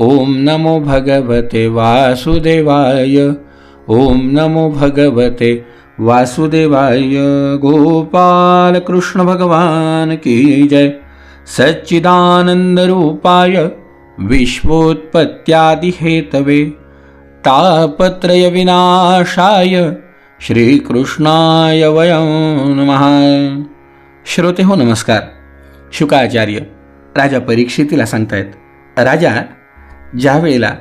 ओम नमो भगवते वासुदेवाय। ओम नमो भगवते वासुदेवाय। गोपाल कृष्ण भगवान की जय। सच्चिदानंद रूपाय विश्वोत्पत्त्यादिहेतवे। तापत्रय विनाशाय श्रीकृष्णाय वयं नमः। श्रोते हो नमस्कार। शुकाचार्य राजा परीक्षितीला सांगतायत राजा ज्या वेळेला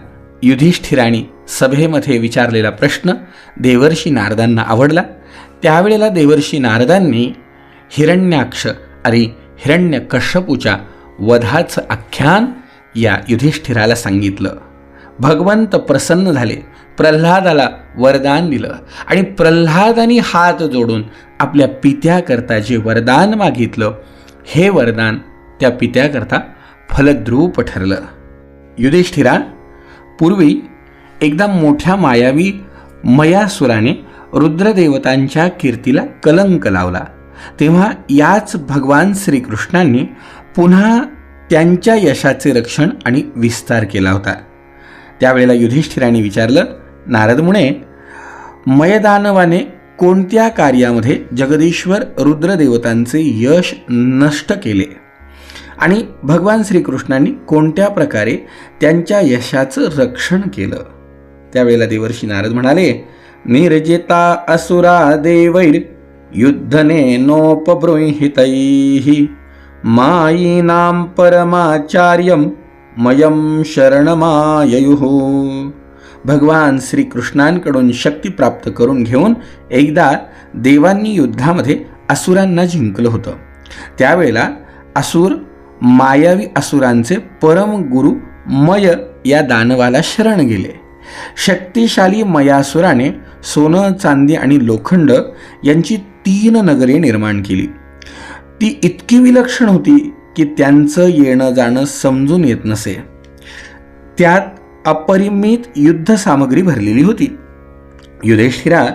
युधिष्ठिराणी सभेमध्ये विचारलेला प्रश्न देवर्षी नारदांना आवडला त्यावेळेला देवर्षी नारदांनी हिरण्याक्ष आणि हिरण्यकश्यपूच्या वधाचं आख्यान या युधिष्ठिराला सांगितलं. भगवंत प्रसन्न झाले प्रल्हादाला वरदान दिलं आणि प्रल्हादानी हात जोडून आपल्या पित्याकरता जे वरदान मागितलं हे वरदान त्या पित्याकरता फलद्रूप ठरलं. युधिष्ठिरा पूर्वी एकदा मोठ्या मायावी मयासुराने रुद्रदेवतांच्या कीर्तीला कलंक लावला. तेव्हा याच भगवान श्रीकृष्णांनी पुन्हा त्यांच्या यशाचे रक्षण आणि विस्तार केला होता. त्यावेळेला युधिष्ठिराने विचारलं नारद मुने मयदानवाने कोणत्या कार्यामध्ये जगदीश्वर रुद्रदेवतांचे यश नष्ट केले? आणि भगवान श्रीकृष्णांनी कोणत्या प्रकारे त्यांच्या यशाचं रक्षण केलं? त्यावेळेला देवर्षी नारद म्हणाले निर्जिता असुरा देवैर युद्धने नोपबृंहितैः मायीनां परमाचार्यं मयं शरणमाययुः. भगवान श्रीकृष्णांकडून शक्ती प्राप्त करून घेऊन एकदा देवांनी युद्धामध्ये असुरांना जिंकलं होतं. त्यावेळेला असुर मायावी असुरांचे परम गुरु मय या दानवाला शरण गेले. शक्तिशाली मयासुराने सोनं चांदी आणि लोखंड यांची तीन नगरे निर्माण केली. ती इतकी विलक्षण होती की त्यांचं येणं जाणं समजून येत नसे. त्यात अपरिमित युद्ध सामग्री भरलेली होती. युधिष्ठिरा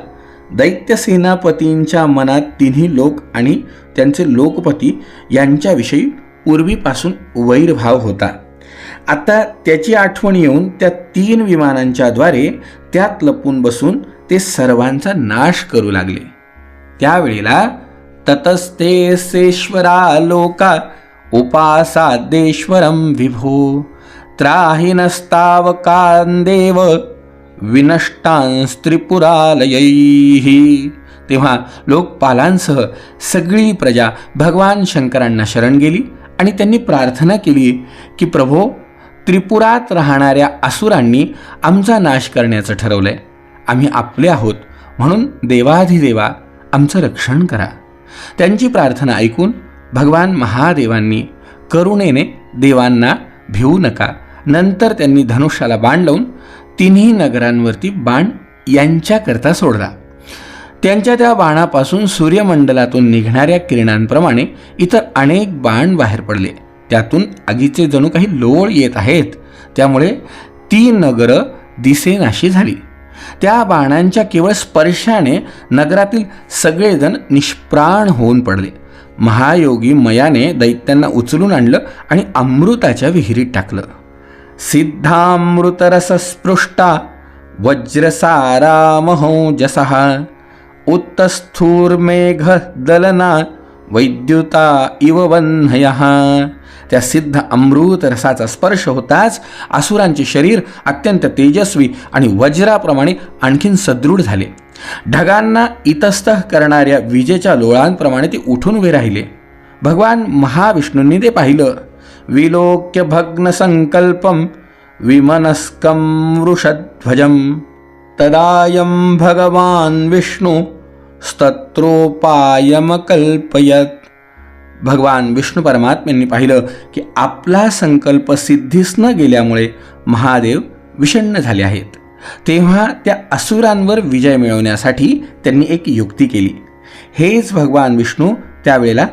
दैत्य सेनापतींच्या मनात तिन्ही लोक आणि त्यांचे लोकपती यांच्याविषयी पूर्वीपासून वैरभाव होता. आता त्याची आठवण येऊन त्या तीन विमानांच्याद्वारे त्यात लपून बसून ते सर्वांचा नाश करू लागले. त्यावेळेला ततस्ते सेश्वरा लोका उपासादेश्वरम विभो त्राहिनस्तावकांदेव विनष्टांस्त्रिपुरालयैः. तेव्हा लोकपालांसह सगळी प्रजा भगवान शंकरांना शरण गेली. आणि त्यांनी प्रार्थना केली की प्रभो त्रिपुरात राहणाऱ्या असुरांनी आमचा नाश करण्याचं ठरवलं आहे आम्ही आपले आहोत म्हणून देवाधिदेवा आमचं रक्षण करा. त्यांची प्रार्थना ऐकून भगवान महादेवांनी करुणेने देवांना भिवू नका. नंतर त्यांनी धनुष्याला बाण लावून तिन्ही नगरांवरती बाण यांच्याकरता सोडला. त्यांच्या त्या बाणापासून सूर्यमंडलातून निघणाऱ्या किरणांप्रमाणे इतर अनेक बाण बाहेर पडले. त्यातून आगीचे जणू काही लोळ येत आहेत. त्यामुळे ती नगरं दिसेनाशी झाली. त्या बाणांच्या केवळ स्पर्शाने नगरातील सगळेजण निष्प्राण होऊन पडले. महायोगी मयाने दैत्यांना उचलून आणलं आणि अमृताच्या विहिरीत टाकलं. सिद्धामृतरसस्पृष्टा वज्रसारामहो जसहा उत्तस्थूर्मेघदलना वैद्युता इव वह्नयः. त्या सिद्ध अमृत रसाचा स्पर्श होताच असुरांचे शरीर अत्यंत तेजस्वी आणि वज्राप्रमाणे आणखीन सदृढ झाले. ढगांना इतस्तः करणाऱ्या विजेच्या लोळांप्रमाणे ते उठून उभे राहिले. भगवान महाविष्णूंनी ते पाहिलं विलोक्य भग्न संकल्पम विमनस्कं वृषध्वजं. तदायं भगवान विष्णू स्तत्रोपायमकल्पयत। भगवान विष्णू परमात्म्यांनी पाहिलं की आपला संकल्प सिद्धीस न गेल्यामुळे महादेव विषण्ण झाले आहेत. तेव्हा त्या असुरांवर विजय मिळवण्यासाठी त्यांनी एक युक्ती केली. हेच भगवान विष्णू त्यावेळेला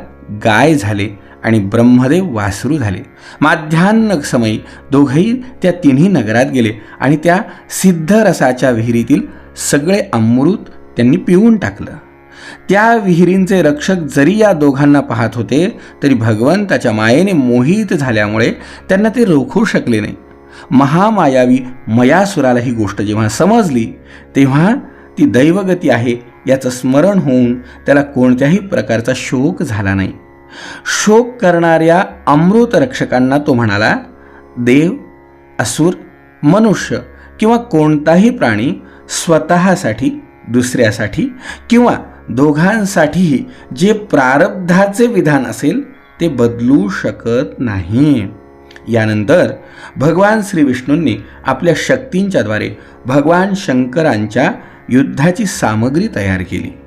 गाय झाले आणि ब्रह्मदेव वासरू झाले. माध्यान्ह समयी दोघंही त्या तिन्ही नगरात गेले आणि त्या सिद्धरसाच्या विहिरीतील सगळे अमृत त्यांनी पिऊन टाकलं. त्या विहिरींचे रक्षक जरी या दोघांना पाहत होते तरी भगवंताच्या मायेने मोहित झाल्यामुळे त्यांना ते रोखू शकले नाही. महामायावी मयासुराला ही गोष्ट जेव्हा समजली तेव्हा ती दैवगती आहे याचं स्मरण होऊन त्याला कोणत्याही प्रकारचा शोक झाला नाही. शोक करणाऱ्या अमृत रक्षकांना तो म्हणाला देव असुर मनुष्य किंवा कोणताही प्राणी स्वतःसाठी दुसऱ्यासाठी किंवा दोघांसाठीही जे प्रारब्धाचे विधान असेल ते बदलू शकत नाही. यानंतर भगवान श्री विष्णूंनी आपल्या शक्तींच्याद्वारे भगवान शंकरांच्या युद्धाची सामग्री तयार केली.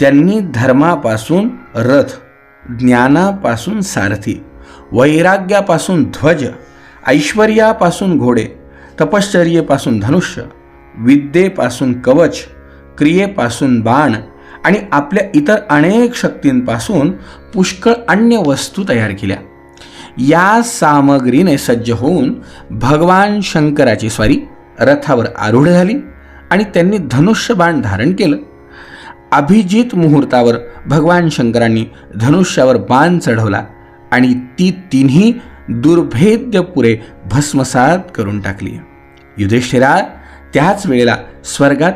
त्यांनी धर्मापासून रथ ज्ञानापासून सारथी वैराग्यापासून ध्वज ऐश्वर्यापासून घोडे तपश्चर्येपासून धनुष्य विद्येपासून कवच क्रियेपासून बाण आणि आपल्या इतर अनेक शक्तींपासून पुष्कळ अन्य वस्तू तयार केल्या. या सामग्रीने सज्ज होऊन भगवान शंकराची स्वारी रथावर आरूढ झाली आणि त्यांनी धनुष्यबाण धारण केलं. अभिजित मुहूर्तावर भगवान शंकरांनी धनुष्यावर बाण चढवला आणि ती तिन्ही दुर्भेद्यपुरे भस्मसात करून टाकली. युधिष्ठिरा त्याच वेळेला स्वर्गात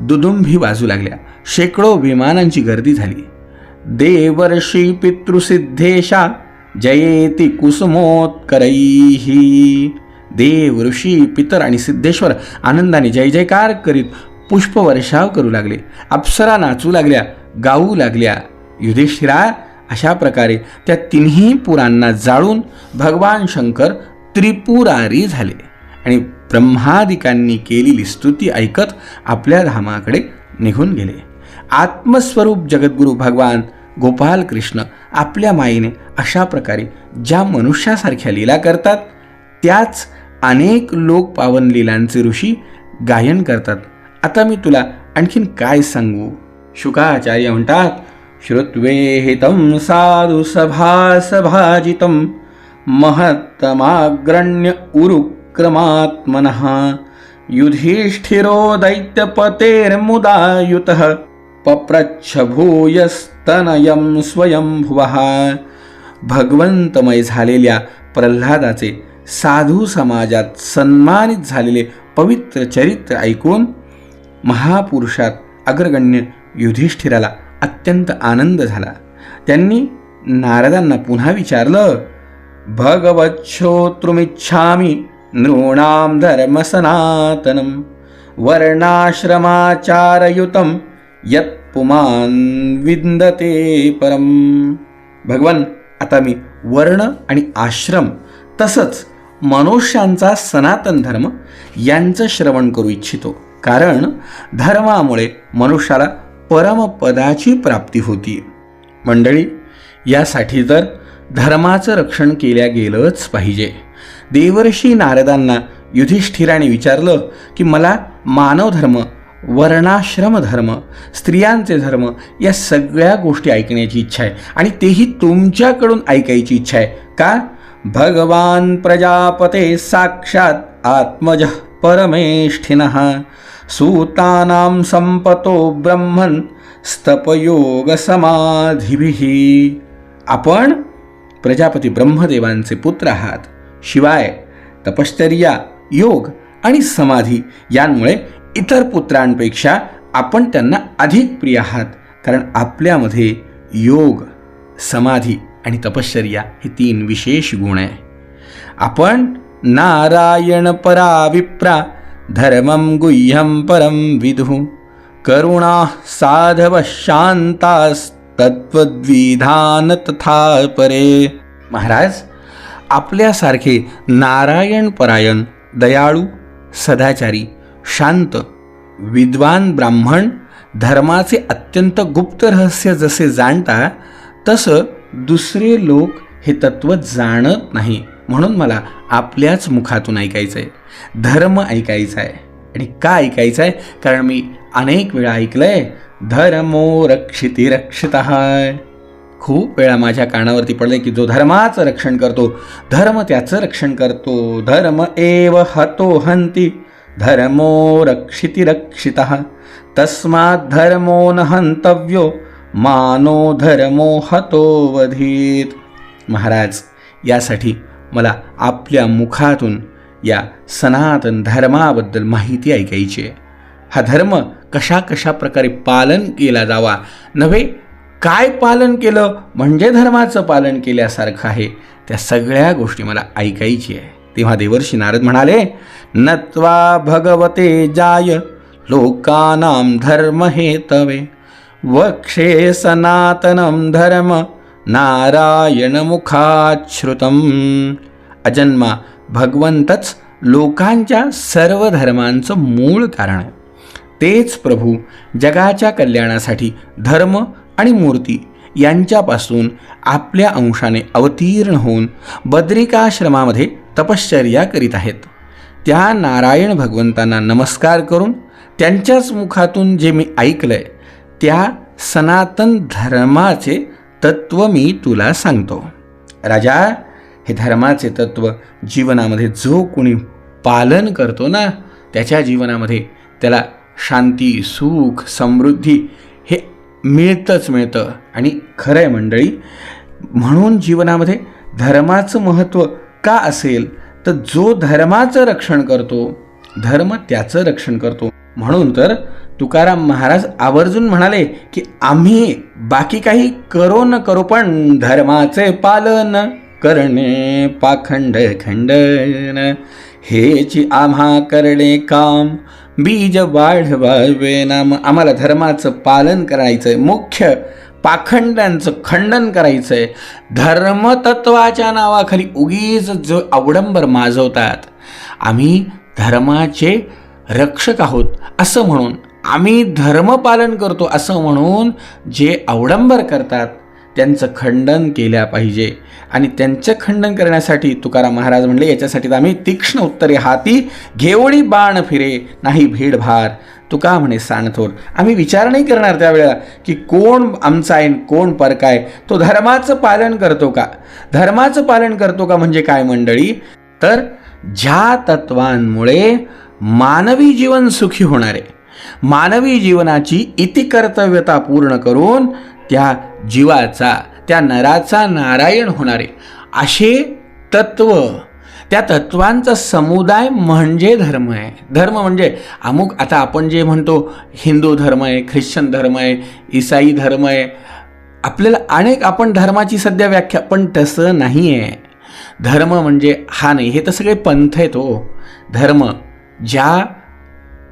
दुदुंभी वाजू लागल्या. शेकडो विमानांची गर्दी झाली. देवर्षी पितृसिद्धेशा जयेती कुसुमोत्करैही देव ऋषी पितर आणि सिद्धेश्वर आनंदाने जय जयकार करीत पुष्पवर्षाव करू लागले. अप्सरा नाचू लागल्या गाऊ लागल्या. युधिष्ठिरा अशा प्रकारे त्या तिन्ही पुरांना जाळून भगवान शंकर त्रिपुरारी झाले आणि ब्रह्मादिकांनी केलेली स्तुती ऐकत आपल्या धामाकडे निघून गेले. आत्मस्वरूप जगद्गुरू भगवान गोपाल कृष्ण आपल्या माईने अशा प्रकारे ज्या मनुष्यासारख्या लीला करतात त्याच अनेक लोक पावन लीलांचे ऋषी गायन करतात. आता मी तुला आणखीन काय सांगू? शुकाचार्य म्हणतात श्रुत्वे हितं साधु सभासभाजितं महत्तमाग्रण्य विक्रमात्मनः युधिष्ठिरो दैत्यपतेर्मुदायुतः पप्रच्छ भूयस्तनयं स्वयंभुवः। भगवंतमय झालेल्या प्रल्हादाचे साधू समाजात सन्मानित झालेले पवित्र चरित्र ऐकून महापुरुषात अग्रगण्य युधिष्ठिराला अत्यंत आनंद झाला. त्यांनी नारदांना पुन्हा विचारलं भगवच्छोत्रुमिच्छामी नृणां धर्मसनातनं वर्णाश्रमाचारयुतं यत् पुमान् विंदते परम। भगवान आता मी वर्ण आणि आश्रम तसंच मनुष्यांचा सनातन धर्म यांचं श्रवण करू इच्छितो. कारण धर्मामुळे मनुष्याला परमपदाची प्राप्ती होती. मंडळी यासाठी तर धर्माचं रक्षण केल्या गेलंच पाहिजे. देवर्षी नारदांना युधिष्ठिराने विचारलं की मला मानवधर्म वर्णाश्रम धर्म स्त्रियांचे धर्म या सगळ्या गोष्टी ऐकण्याची इच्छा आहे आणि तेही तुमच्याकडून ऐकायची इच्छा आहे. का? भगवान प्रजापते साक्षात आत्मज परमेष्ठिन सूतानां संपतो ब्रह्मन स्तपयोग समाधीभिः आपण प्रजापती ब्रह्मदेवांचे पुत्र आहात. शिवाय तपश्चर्या योग आणि समाधी यांमुळे इतर पुत्रांपेक्षा आपण त्यांना अधिक प्रिय आहात. कारण आपल्यामध्ये योग समाधी आणि तपश्चर्या हे तीन विशेष गुण आहे. आपण नारायण परा विप्रा धर्मं गुह्यं परं विधू करुणा साधव शांतास्तत्वद्विधान तथा परे. महाराज आपल्यासारखे नारायणपरायण दयाळू सदाचारी शांत विद्वान ब्राह्मण धर्माचे अत्यंत गुप्त रहस्य जसे जाणता तसं दुसरे लोक हे तत्व जाणत नाही. म्हणून मला आपल्याच मुखातून ऐकायचं आहे धर्म ऐकायचा आहे आणि का ऐकायचं आहे कारण मी अनेक वेळा ऐकलं आहे धर्मो रक्षिती रक्षित खूप वेळा माझ्या कानावरती पडले की जो धर्माचं रक्षण करतो धर्म त्याचं रक्षण करतो. धर्म एव हतो हंती धर्मो रक्षिती रक्षित. तस्मात धर्मो न हंतव्यो मानो धर्मो हतो वधीत महाराज यासाठी मला आपल्या मुखातून या सनातन धर्माबद्दल माहिती ऐकायची आहे. हा धर्म कशा कशा प्रकारे पालन केला जावा नव्हे काय पालन केलं? म्हणजे धर्माचं पालन केल्यासारखं आहे. त्या सगळ्या गोष्टी मला ऐकायची आहे. तेव्हा देवर्षी नारद म्हणाले नत्वा भगवते जाय लोकानाम धर्म हे तवे वक्षे सनातनम धर्म नारायण मुखाश्रुतम अजन्मा भगवंतच लोकांच्या सर्व धर्मांचं मूळ कारण आहे. तेच प्रभू जगाच्या कल्याणासाठी धर्म आणि मूर्ती यांच्यापासून आपल्या अंशाने अवतीर्ण होऊन बद्रिकाश्रमामध्ये तपश्चर्या करीत आहेत. त्या नारायण भगवंतांना नमस्कार करून त्यांच्याच मुखातून जे मी ऐकलंय त्या सनातन धर्माचे तत्व मी तुला सांगतो. राजा हे धर्माचे तत्व जीवनामध्ये जो कोणी पालन करतो ना त्याच्या जीवनामध्ये त्याला शांती सुख समृद्धी मिळतंच मिळतं. आणि खरं आहे मंडळी म्हणून जीवनामध्ये धर्माचं महत्त्व का असेल तर जो धर्माचं रक्षण करतो धर्म त्याचं रक्षण करतो. म्हणून तर तुकाराम महाराज आवर्जून म्हणाले की आम्ही बाकी काही करो न करो पण धर्माचे पालन करणे पाखंड खंडन. हेची आम्हा करणे काम बीज वाढवावे नाम. आम्हाला धर्माचं पालन करायचं आहे मुख्य पाखंडांचं खंडन करायचं आहे धर्मतत्वाच्या नावाखाली उगीच जो अवडंबर माजवतात आम्ही धर्माचे रक्षक आहोत असं म्हणून. आम्ही धर्मपालन करतो असं म्हणून जे अवडंबर करतात त्यांचं खंडन केल्या पाहिजे. आणि त्यांचं खंडन करण्यासाठी तुकाराम महाराज म्हणले याच्यासाठी तर आम्ही तीक्ष्ण उत्तरे हाती घेवडी बाण फिरे नाही भीडभार. तुका म्हणे सांगथोर आम्ही विचार नाही करणार त्यावेळेला की कोण आमचा आहे कोण परकाय तो धर्माचं पालन करतो का? धर्माचं पालन करतो का म्हणजे काय मंडळी? तर ज्या तत्वांमुळे मानवी जीवन सुखी होणार आहे. मानवी जीवनाची इति कर्तव्यता पूर्ण करून त्या जीवाचा त्या नराचा नारायण होणारे. असे तत्व त्या तत्वांचा समुदाय म्हणजे धर्म आहे. धर्म म्हणजे अमुक आता आपण जे म्हणतो हिंदू धर्म आहे ख्रिश्चन धर्म आहे इसाई धर्म आहे आपल्याला अनेक आपण धर्माची सध्या व्याख्या पण तसं नाही आहे धर्म म्हणजे हा नाही हे तर सगळे पंथ आहेत हो. धर्म ज्या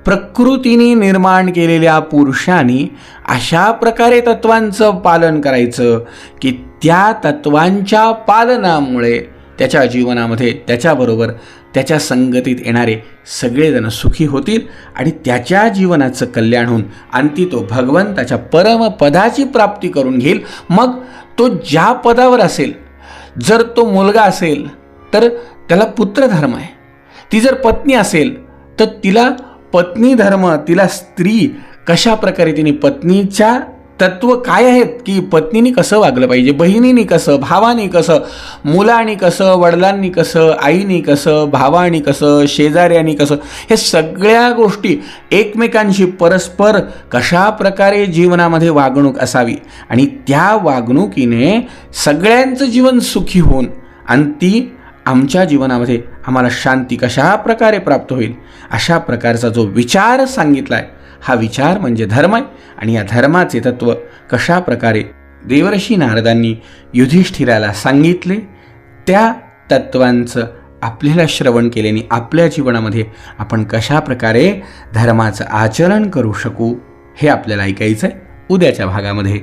प्रकृतीने निर्माण केलेल्या पुरुषांनी अशा प्रकारे तत्वांचं पालन करायचं की त्या तत्वांच्या पालनामुळे त्याच्या जीवनामध्ये त्याच्याबरोबर त्याच्या संगतीत येणारे सगळेजण सुखी होतील आणि त्याच्या जीवनाचं कल्याण होऊन अंती तो भगवंताच्या परमपदाची प्राप्ती करून घेईल. मग तो ज्या पदावर असेल जर तो मुलगा असेल तर त्याला पुत्रधर्म आहे. ती जर पत्नी असेल तर तिला पत्नी धर्म तिला स्त्री कशा प्रकारे तिने पत्नीच्या तत्व काय आहेत की पत्नीने कसं वागलं पाहिजे बहिणीनी कसं भावानी कसं मुलांनी कसं वडिलांनी कसं आईनी कसं भावानी कसं शेजाऱ्यांनी कसं हे सगळ्या गोष्टी एकमेकांशी परस्पर कशा प्रकारे जीवनामध्ये वागणूक असावी आणि त्या वागणुकीने सगळ्यांचं जीवन सुखी होऊन आणि ती आमच्या जीवनामध्ये आम्हाला शांती कशा प्रकारे प्राप्त होईल? अशा प्रकारचा जो विचार सांगितला आहे हा विचार म्हणजे धर्म आहे. आणि या धर्माचे तत्व कशा प्रकारे देवर्षी नारदांनी युधिष्ठिराला सांगितले त्या तत्वांचं आपल्याला श्रवण केल्याने आपल्या जीवनामध्ये आपण कशा प्रकारे धर्माचं आचरण करू शकू हे आपल्याला ऐकायचं आहे. उद्याच्या भागामध्ये.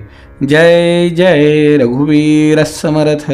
जय जय रघुवीर समर्थ.